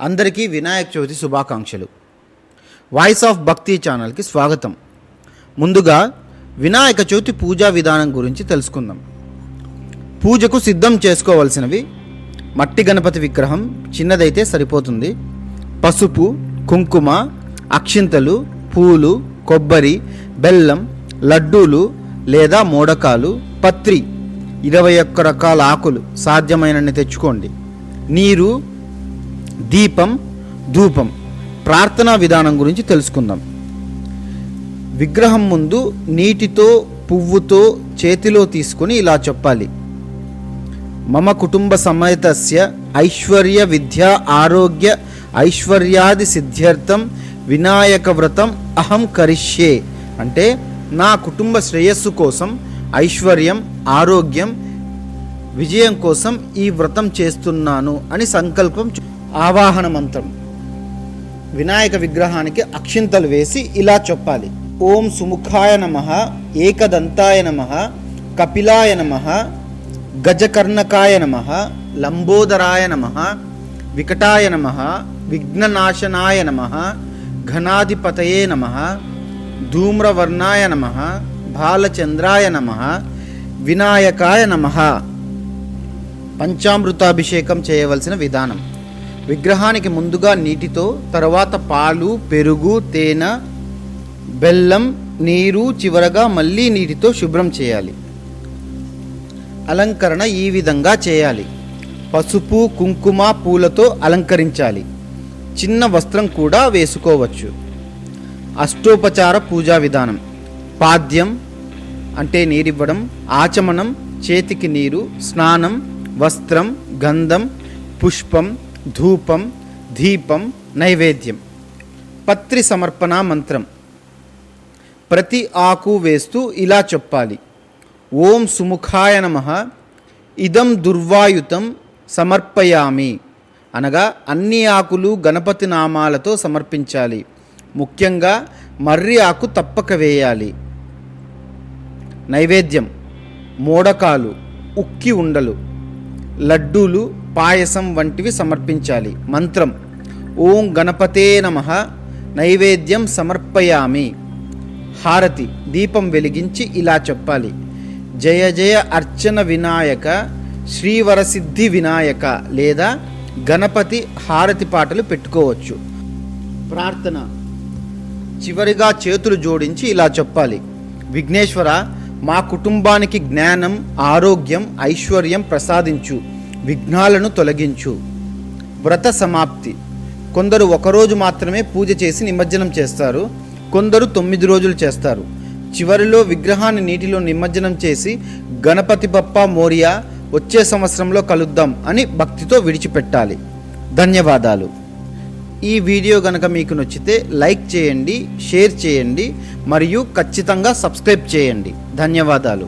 అందరికీ వినాయక చవితి శుభాకాంక్షలు. Voice of భక్తి ఛానల్కి స్వాగతం. ముందుగా వినాయక చవితి పూజా విధానం గురించి తెలుసుకుందాం. పూజకు సిద్ధం చేసుకోవలసినవి మట్టి గణపతి విగ్రహం చిన్నదైతే సరిపోతుంది. పసుపు కుంకుమ అక్షింతలు పూలు కొబ్బరి బెల్లం లడ్డూలు లేదా మోడకాలు పత్రి ఇరవై ఒక్క రకాల ఆకులు సాధ్యమైనన్ని తెచ్చుకోండి. నీరు దీపం ధూపం. ప్రార్థనా విధానం గురించి తెలుసుకుందాం. విగ్రహం ముందు నీటితో పువ్వుతో చేతిలో తీసుకుని ఇలా చెప్పాలి. మమ కుటుంబ సమేతస్య ఐశ్వర్య విద్య ఆరోగ్య ఐశ్వర్యాది సిద్ధ్యర్థం వినాయక వ్రతం అహం కరిష్యే. అంటే నా కుటుంబ శ్రేయస్సు కోసం ఐశ్వర్యం ఆరోగ్యం విజయం కోసం ఈ వ్రతం చేస్తున్నాను అని సంకల్పం ఆవాహన మంత్రం వినాయక విగ్రహానికి అక్షింతలు వేసి ఇలా చెప్పాలి. ఓం సుముఖాయ నమ ఏకదంతాయ నమ కపిలాయ నమ గజకర్ణకాయ నమ లంబోదరాయ నమ వికటాయ నమ విఘ్ననాశనాయ నమ ఘనాధిపతయే నమ ధూమ్రవర్ణాయ నమ బాలచంద్రాయ నమ వినాయకాయ నమ. పంచామృతాభిషేకం చేయవలసిన విధానం. విగ్రహానికి ముందుగా నీటితో తర్వాత పాలు పెరుగు తేనె బెల్లం నీరు చివరగా మళ్ళీ నీటితో శుభ్రం చేయాలి. అలంకరణ ఈ విధంగా చేయాలి. పసుపు కుంకుమ పూలతో అలంకరించాలి. చిన్న వస్త్రం కూడా వేసుకోవచ్చు. అష్టోపచార పూజా విధానం. పాద్యం అంటే నీరివ్వడం ఆచమనం చేతికి నీరు స్నానం వస్త్రం గంధం పుష్పం ధూపం దీపం నైవేద్యం. పత్రి సమర్పణ మంత్రం. ప్రతి ఆకు వేస్తూ ఇలా చెప్పాలి. ఓం సుముఖాయ నమ. ఇదం దుర్వాయుతం సమర్పయామి. అనగా అన్ని ఆకులు గణపతి నామాలతో సమర్పించాలి. ముఖ్యంగా మర్రి ఆకు తప్పక వేయాలి. నైవేద్యం. మోడకాలు. ఉక్కి ఉండలు. లడ్డూలు పాయసం వంటివి సమర్పించాలి. మంత్రం ఓం గణపతే నమ నైవేద్యం సమర్పయామి. హారతి దీపం వెలిగించి ఇలా చెప్పాలి. జయ జయ అర్చన వినాయక శ్రీవరసిద్ధి వినాయక లేదా గణపతి హారతి పాటలు పెట్టుకోవచ్చు. ప్రార్థన చివరిగా చేతులు జోడించి ఇలా చెప్పాలి. విఘ్నేశ్వర మా కుటుంబానికి జ్ఞానం ఆరోగ్యం ఐశ్వర్యం ప్రసాదించు విఘ్నాలను తొలగించు. వ్రత సమాప్తి. కొందరు ఒకరోజు మాత్రమే పూజ చేసి నిమజ్జనం చేస్తారు కొందరు తొమ్మిది రోజులు చేస్తారు. చివరిలో విగ్రహాన్ని నీటిలో నిమజ్జనం చేసి గణపతి బప్ప మోరియా వచ్చే సంవత్సరంలో కలుద్దాం అని భక్తితో విడిచిపెట్టాలి. ధన్యవాదాలు. ఈ వీడియో కనుక మీకు నచ్చితే లైక్ చేయండి షేర్ చేయండి మరియు ఖచ్చితంగా సబ్స్క్రైబ్ చేయండి. ధన్యవాదాలు.